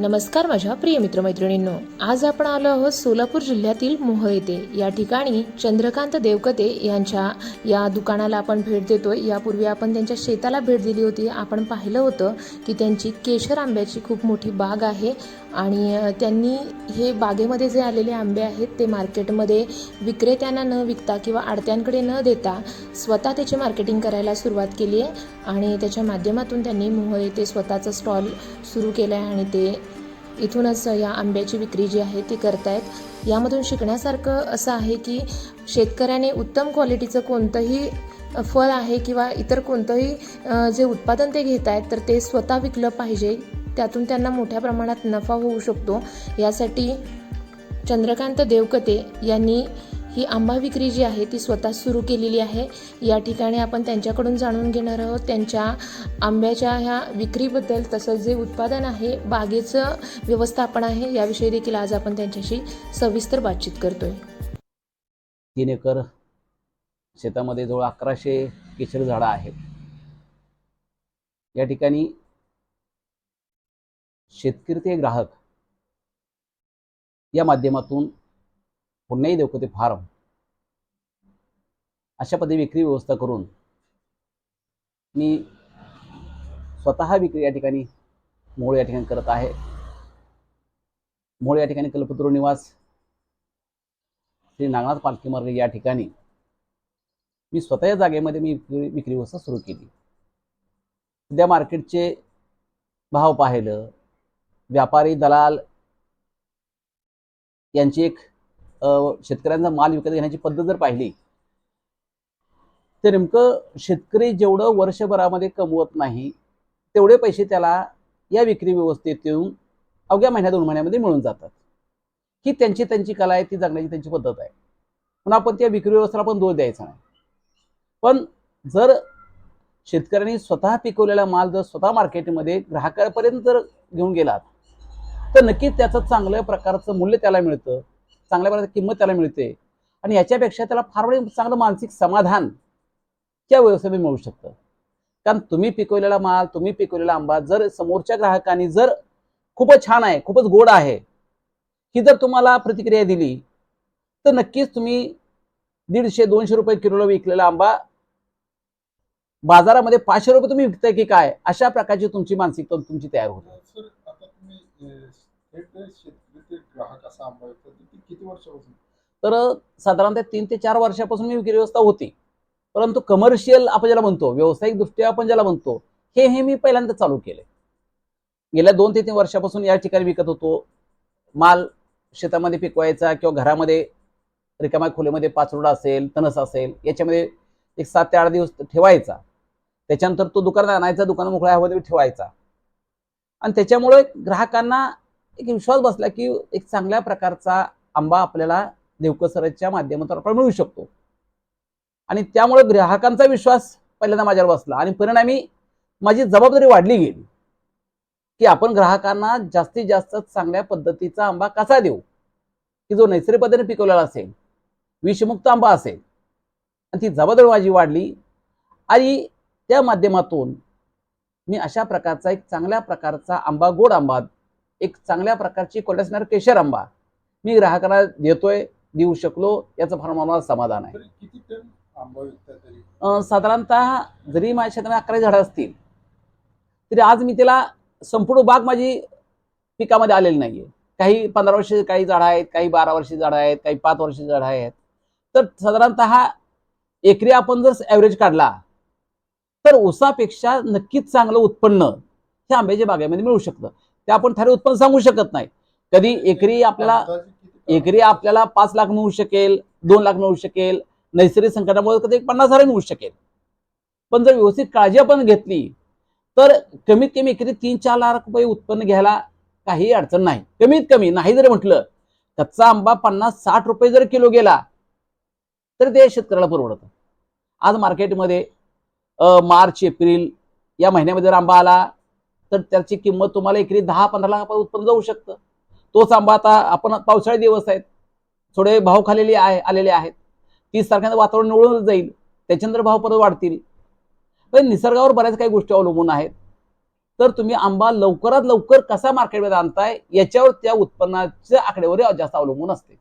नमस्कार माझ्या प्रिय मित्रमैत्रिणींनो. आज आपण आलो आहोत सोलापूर जिल्ह्यातील मोह येथे. या ठिकाणी चंद्रकांत देवकते यांच्या या दुकानाला आपण भेट देतोय. यापूर्वी आपण त्यांच्या शेताला भेट दिली होती. आपण पाहिलं होतं की त्यांची केशर आंब्याची खूप मोठी बाग आहे आणि त्यांनी हे बागेमध्ये जे आलेले आंबे आहेत ते मार्केटमध्ये विक्रेत्यांना न विकता किंवा आडत्यांकडे न देता स्वतः त्याची मार्केटिंग करायला सुरुवात केली आहे. आणि त्याच्या माध्यमातून त्यांनी मोह येथे स्वतःचं स्टॉल सुरू केलं आहे आणि ते इथूनच या आंब्याची विक्री जी आहे ती करतायत. यामधून शिकण्यासारखं असं आहे की शेतकऱ्याने उत्तम क्वालिटीचं कोणतंही फळ आहे किंवा इतर कोणतंही जे उत्पादन ते घेत आहेत तर ते स्वतः विकलं पाहिजे. त्यातून त्यांना मोठ्या प्रमाणात नफा होऊ शकतो. यासाठी चंद्रकांत देवकते यांनी ही आंबा विक्री जी आहे ती स्वतः सुरू केलेली आहे. या ठिकाणी आपण त्यांच्याकडून जाणून घेणार आहोत. त्यांच्या आंब्याच्या ह्या विक्रीबद्दल तसंच जे उत्पादन आहे बागेचं व्यवस्थापन आहे याविषयी देखील आज आपण त्यांच्याशी सविस्तर बातचीत करतोय. तीन एकर शेतामध्ये जवळ अकराशे केशर झाडं आहेत. या ठिकाणी शेतकरी ते ग्राहक या माध्यमातून पुढेही देऊ ते फार्म। अशा पद्धती विक्री व्यवस्था करून मी स्वतः विक्री या ठिकाणी मूळ या ठिकाणी करत आहे. मूळ या ठिकाणी कल्पतरू निवास श्री नागनाथ पालखी मार्ग या ठिकाणी मी स्वतः या जागेमध्ये मी विक्री विक्री व्यवस्था सुरू केली. सध्या मार्केटचे भाव पाहिलं व्यापारी दलाल यांची एक शेतकऱ्यांचा माल विकत घेण्याची पद्धत जर पाहिली तर नेमकं शेतकरी जेवढं वर्षभरामध्ये कमवत नाही तेवढे पैसे त्याला या विक्री व्यवस्थेतून अवघ्या महिन्या दोन महिन्यामध्ये मिळून जातात. ही त्यांची त्यांची कला आहे ती जगण्याची त्यांची पद्धत आहे. पण आपण त्या विक्री व्यवस्थेला पण दोष द्यायचा नाही. पण जर शेतकऱ्यांनी स्वतः पिकवलेला माल जर स्वतः मार्केटमध्ये ग्राहकापर्यंत जर घेऊन गेलात तर नक्कीच त्याचं चांगल्या प्रकारचं मूल्य त्याला मिळतं. चांगल्या प्रकारची किंमत त्याला मिळते. आणि याच्यापेक्षा त्याला फार वेळ चांगलं मानसिक समाधान त्या व्यवस्थेमध्ये मिळू शकतं. कारण तुम्ही पिकवलेला माल तुम्ही पिकवलेला आंबा जर समोरच्या ग्राहकांनी जर खूपच छान आहे खूपच गोड आहे ही जर तुम्हाला प्रतिक्रिया दिली तर नक्कीच तुम्ही दीडशे दोनशे रुपये किलोला विकलेला आंबा बाजारामध्ये पाचशे रुपये तुम्ही विकताय की काय अशा प्रकारची तुमची मानसिकता तुमची तयार होते. ग्राहक असा आंबा किती वर्षापासून? तर साधारणतः तीन ते चार वर्षापासून मी विक्री व्यवस्था होती. परंतु कमर्शियल आपण ज्याला म्हणतो व्यावसायिक दृष्ट्या आपण ज्याला म्हणतो हे हे मी पहिल्यांदा चालू केले गेल्या दोन ते तीन वर्षापासून या ठिकाणी विकत होतो. माल शेतामध्ये पिकवायचा किंवा घरामध्ये रिकाम्या खोलीमध्ये पाचरोडा असेल तणस असेल याच्यामध्ये एक सात ते आठ दिवस ठेवायचा. त्याच्यानंतर तो दुकानात आणायचा दुकान मोकळ्या हवेमध्ये ठेवायचा. आणि त्याच्यामुळे ग्राहकांना एक विश्वास बसला की एक चांगल्या प्रकारचा आंबा आपल्याला देवकसरच्या माध्यमातून आपण मिळू शकतो. आणि त्यामुळे ग्राहकांचा विश्वास पहिल्यांदा माझ्यावर बसला आणि परिणामी माझी जबाबदारी वाढली गेली. की आपण ग्राहकांना जास्तीत जास्त चांगल्या पद्धतीचा आंबा कसा देऊ? की जो नैसर्गिक पद्धतीने पिकवलेला असेल विषमुक्त आंबा असेल आणि ती जबाबदारी माझी वाढली आणि त्या माध्यमातून मी अशा प्रकारचा एक चांगल्या प्रकारचा आंबा गोड आंबा एक चांगल्या प्रकारची क्वालिटी असणारा केशर आंबा. मी ग्राहकांना देतोय देऊ शकलो याचं फार मला समाधान आहे. साधारणतः जरी माझ्या शेतामध्ये अकरा झाडं असतील तरी आज मी त्याला संपूर्ण बाग माझी पिकामध्ये आलेली नाहीये. काही पंधरा वर्षाची काही झाडं आहेत काही बारा वर्षाची झाडं आहेत काही पाच वर्षाची झाडं आहेत. तर साधारणतः एकरी आपण जर ॲव्हरेज काढला तर ऊसापेक्षा नक्कीच चांगलं उत्पन्न हे आंब्याच्या बागेमध्ये मिळू शकतं. ते आपण ठराविक उत्पन्न सांगू शकत नाही. कधी एकरी आपल्याला एकरी आपल्याला पाच लाख मिळू शकेल दोन लाख मिळू शकेल नैसर्गिक संकटामुळे कधी एक पन्नास हजार मिळू शकेल. पण जर व्यवस्थित काळजी आपण घेतली तर कमीत कमी एकरी तीन चार लाख रुपये उत्पन्न घ्यायला काही अडचण नाही. कमीत कमी नाही जरी म्हटलं कच्चा आंबा पन्नास साठ रुपये जर किलो गेला तर ते शेतकऱ्याला परवडतं. आज मार्केटमध्ये मार्च एप्रिल या महिन्यामध्ये जर आंबा आला तर त्याची किंमत तुम्हाला एकरी दहा पंधरा लाख उत्पन्न जाऊ शकतं. तोच आंबा आता आपण पावसाळी दिवस आहेत. थोडे भाव खालेले आहे आलेले आहेत. तीस तारखेनंतर वातावरण निवळून जाईल. त्याच्यानंतर भाव परत वाढतील. पण निसर्गावर बऱ्याच काही गोष्टी अवलंबून आहेत. तर तुम्ही आंबा लवकरात लवकर कसा मार्केटमध्ये आणताय याच्यावर त्या उत्पन्नाच्या आकडेवारी जास्त अवलंबून असते.